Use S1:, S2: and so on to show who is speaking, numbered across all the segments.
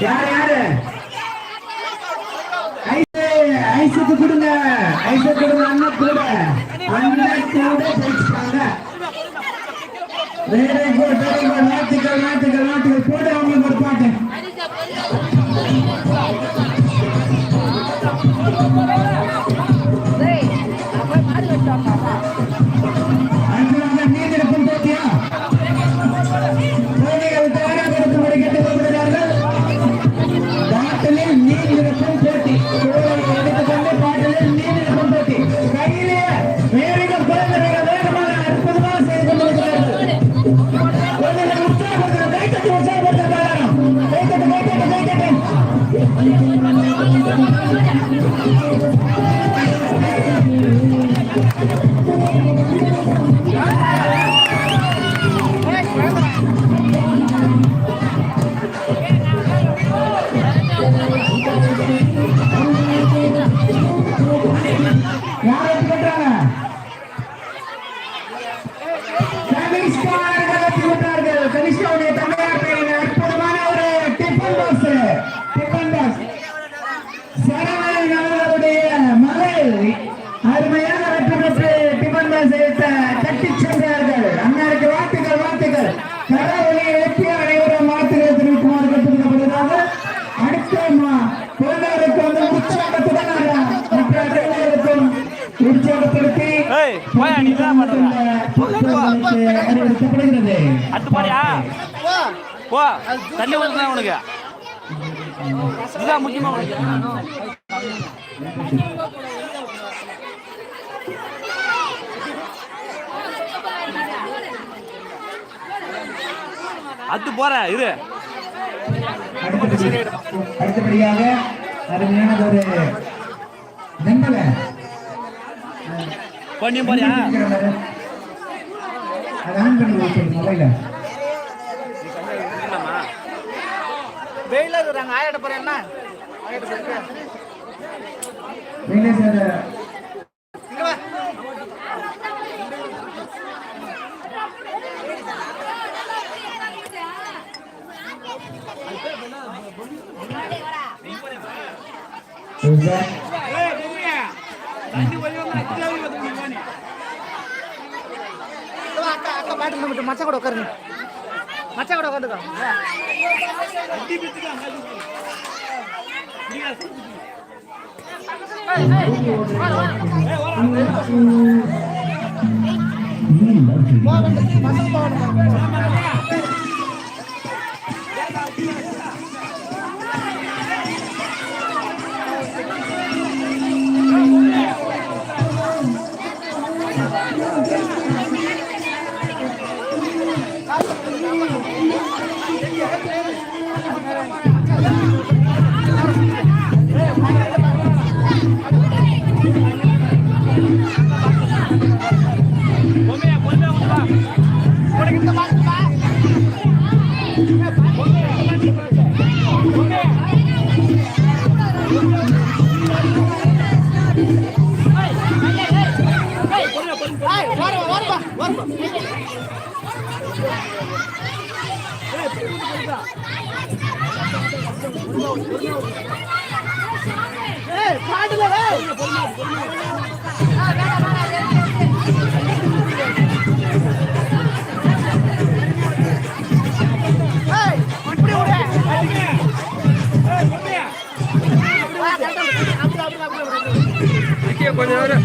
S1: யாரு யாரு? ஐஸ் கொடுங்க. ஐஸுக்கு கொடுங்க அண்ணன் கூட. அண்ணன் கூட ஜெயிச்சிட்டாங்க very good Let me start. அடுத்து
S2: பாரியா? போ. தண்ணி ஊற்றுதான் உனக்கு. இதுதான் முக்கியமா உனக்கு. அது போற இரு.
S1: அடுத்தபடி- அடுத்தபடியாக அருமையான ஒரு
S2: பண்ணியும் போறியா?
S1: அது ஆன் பண்ணி வச்சிருக்க மொபைல
S3: வெயில இருக்கிறாங்க. ஆயிட போறேன் என்ன? பாட்டு மட்டும் மச்சா கூட உட்காருங்க மச்சா கூட உட்காந்துக்கோ Thank you.
S2: கொஞ்ச நேரம்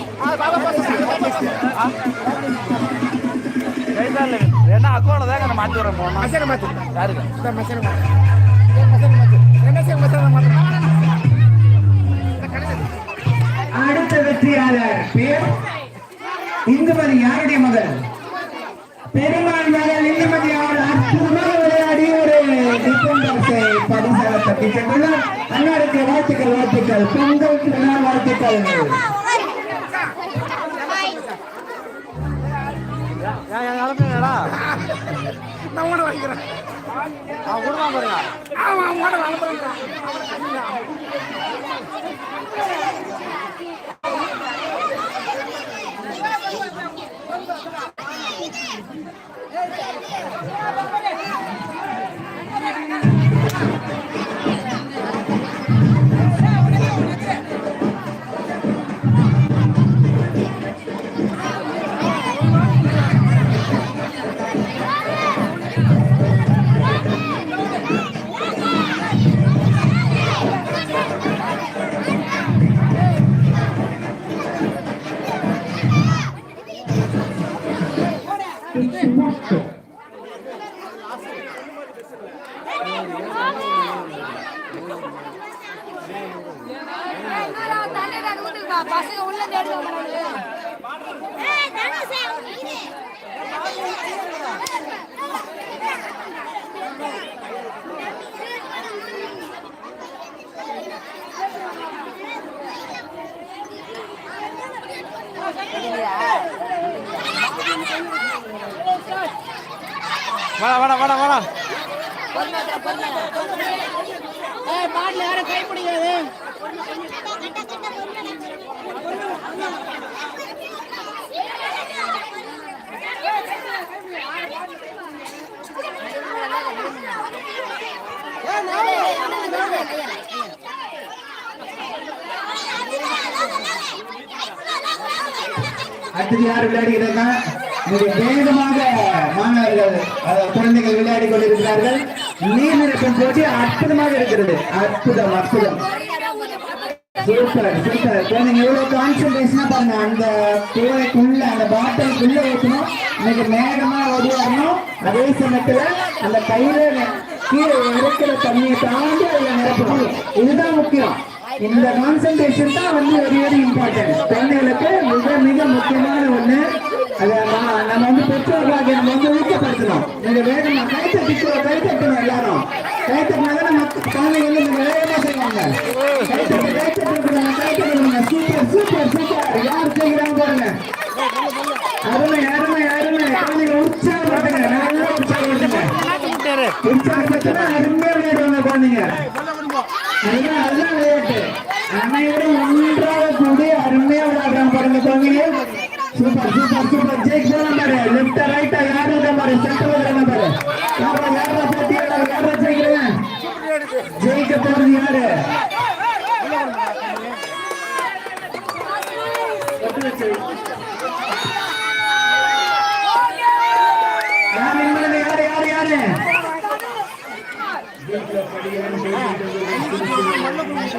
S2: அக்கௌண்ட் தான் நான் மாத்தி வரேன் போனா
S3: மச்சனை மாத்து.
S2: யாருக்கு
S3: இந்த மச்சனை மாத்து. மச்சனை மாத்து. என்ன செய்ய மச்சனை மாத்து.
S1: அடுத்த வெற்றியாளர் பேர் இந்துமதி யாருடைய மகள்? பெருமாள் மகள் இந்துமதி அவள் அற்புதமாக விளையாடி ஒரு டிஃபெண்டர்ஸை பரிசாக தட்டி சென்றுள்ளார். அன்னாருக்கு வாழ்த்துக்கள் வாழ்த்துக்கள். திருநாள் வாழ்த்துக்கள்
S2: அனுப்புங்கடா
S3: நான் உன வாங்கிக்கிறேன்
S2: அவன் கொடுப்பான் பாருங்க
S3: ஆமா உன வாங்கிக்கிறேன்
S4: பசங்க உள்ள தேடுவாங்க
S2: வாடா. வாடா வாடா வாடா
S4: பாட்டில் யாரும் கை பிடிக்காது.
S1: அடுத்தது யார் விளையாடுகிறார்கள் மிக வேகமாக மாணவர்கள் குழந்தைகள் விளையாடி கொண்டிருக்கிறார்கள். நீர் இருக்கும் போட்டி அற்புதமாக இருக்கிறது. அற்புதம் அற்புதம். Super super. குழந்தைங்க எவ்வளவு கான்சன்ட்ரேஷனா பாருங்க. அந்த குழைக்குள்ள அந்த பாட்டிலுக்குள்ள ஊற்றணும் இன்னைக்கு மேகமா ஓடி வரணும். அதே சமயத்துல அந்த கையில கீழே இருக்கிற தண்ணியை தாண்டி அதுல நிரப்பணும். இதுதான் முக்கியம். இந்த கான்சென்ட்ரேஷன் தான் வந்து வெரி வெரி இம்பார்ட்டன்ட் குழந்தைகளுக்கு மிக மிக முக்கியமான ஒண்ணு. அதை நம்ம வந்து பெற்றோர்களாக நம்ம வந்து ஊக்கப்படுத்தணும். நீங்க வேகமா கை தட்டிக்கணும் கை தட்டணும் எல்லாரும். கை தட்டினா தான் நம்ம குழந்தைங்க வந்து நம்ம வேகமா செய்வாங்க. கை தட்டு கை தட்டுறாங்க கை தட்டுறாங்க சூப்பர் சூப்பர் சூப்பர் யார் செய்கிறாங்க பாருங்க. அருமை அருமை அருமை. குழந்தைங்க உற்சாகப்படுத்துங்க. நல்லா உற்சாகப்படுத்துங்க. உற்சாகப்படுத்தினா அருமையா விளையாடுவாங்க குழந்தைங்க. அதுதான் அதுதான் விளையாட்டு அனைவரும் ஒன்றாக கூடி அருமையா விளையாடுறாங்க பாருங்க குழந்தைங்க சூப்பர் சூப்பர் சூப்பர் ஜெயிக் போன பாரு லெஃப்ட் ரைட்டா யாரு இருக்கா பாரு சென்டர் இருக்கிறாங்க பாரு யாரா யாரா போட்டியாளர் யாரா ஜெயிக்கிறேன் ஜெயிக்க போறது யாரு